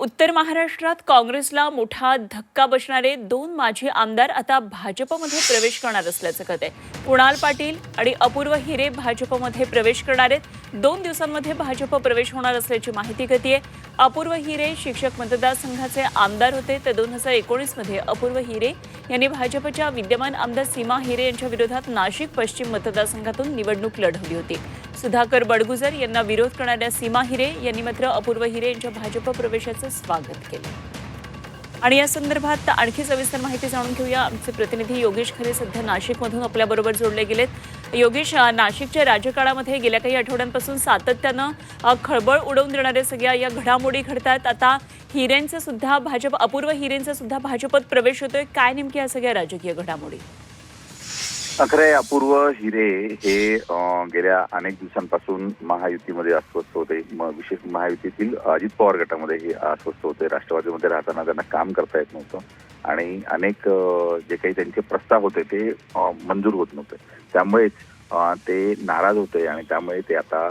उत्तर महाराष्ट्रात काँग्रेसला मोठा धक्का बसणारे दोन माजी आमदार आता भाजपमध्ये प्रवेश करणार असल्याचं कळत आहे कुणाल पाटील आणि अपूर्व हिरे भाजपमध्ये प्रवेश करणार आहेत. दोन दिवसांमध्ये भाजप प्रवेश होणार असल्याची माहिती कळतीये. अपूर्व हिरे शिक्षक मतदारसंघाचे आमदार होते. तर दोन हजार एकोणीसमध्ये अपूर्व हिरे यांनी भाजपच्या विद्यमान आमदार सीमा हिरे यांच्या विरोधात नाशिक पश्चिम मतदारसंघातून निवडणूक लढवली होती. सुधाकर बडगुजर यांना विरोध करणाऱ्या सीमा हिरे यांनी मात्र अपूर्व हिरे यांच्या भाजप प्रवेशाचं स्वागत केलं. आणि या संदर्भात आणखी सविस्तर माहिती जाणून घेऊया. आमचे प्रतिनिधी योगेश खरे सध्या नाशिकमधून आपल्याबरोबर जोडले गेलेत. योगेश नाशिकच्या राजकारणामध्ये गेल्या काही आठवड्यांपासून सातत्यानं खळबळ उडवून देणाऱ्या सगळ्या या घडामोडी घडतात. आता हिरेंचा सुद्धा भाजप अपूर्व हिरेंचा सुद्धा भाजपत प्रवेश होतोय. काय नेमकी या सगळ्या राजकीय घडामोडी? खरे अपूर्व हिरे हे गेल्या अनेक दिवसांपासून महायुतीमध्ये अस्वस्थ होते. म- विशेष महायुतीतील अजित पवार गटामध्ये हे अस्वस्थ होते. राष्ट्रवादीमध्ये राहताना त्यांना काम करता येत नव्हतं. आणि अनेक जे काही त्यांचे प्रस्ताव होते ते मंजूर होत नव्हते. त्यामुळेच ते नाराज होते आणि त्यामुळे ते आता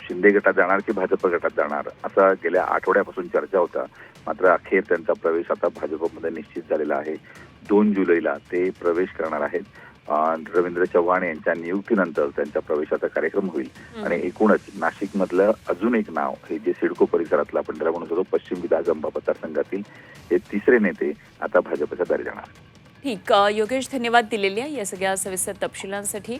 शिंदे गटात जाणार की भाजप गटात जाणार असा गेल्या आठवड्यापासून चर्चा होता. मात्र अखेर त्यांचा प्रवेश आता भाजपमध्ये निश्चित झालेला आहे. दोन जुलैला ते प्रवेश करणार आहेत. रवींद्र चव्हाण यांच्या नियुक्तीनंतर त्यांच्या प्रवेशाचा कार्यक्रम होईल. आणि एकूणच नाशिक मधलं अजून एक नाव हे जे सिडको परिसरातलं आपण त्याला म्हणू शकतो पश्चिम विधानसभा मतदारसंघातील हे तिसरे नेते आता भाजपच्या दारी जाणार ठीक योगेश धन्यवाद दिलेल्या या सगळ्या सविस्तर तपशिलांसाठी.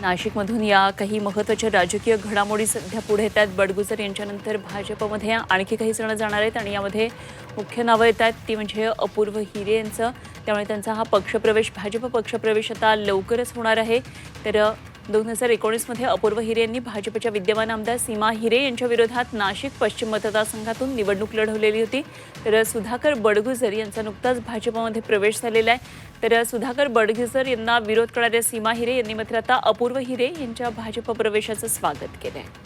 नाशिकमधून या काही महत्त्वाच्या राजकीय घडामोडी सध्या पुढे येत आहेत बडगुजर यांच्यानंतर भाजपमध्ये आणखी काही जण जाणार आहेत आणि यामध्ये मुख्य नावं येत आहेत. ती म्हणजे अपूर्व हिरे यांचं. त्यामुळे त्यांचा हा पक्षप्रवेश भाजप पक्षप्रवेश आता लवकरच होणार आहे. तर दोन हजार एकोणीसमध्ये अपूर्व हिरे यांनी भाजपच्या विद्यमान आमदार सीमा हिरे यांच्या विरोधात नाशिक पश्चिम मतदारसंघातून निवडणूक लढवलेली होती. तर सुधाकर बडगुजर यांचा नुकताच भाजपमध्ये प्रवेश झालेला आहे. तर सुधाकर बडगुजर यांना विरोध करणाऱ्या सीमा हिरे यांनी मात्र आता अपूर्व हिरे यांच्या भाजप प्रवेशाचं स्वागत केलं आहे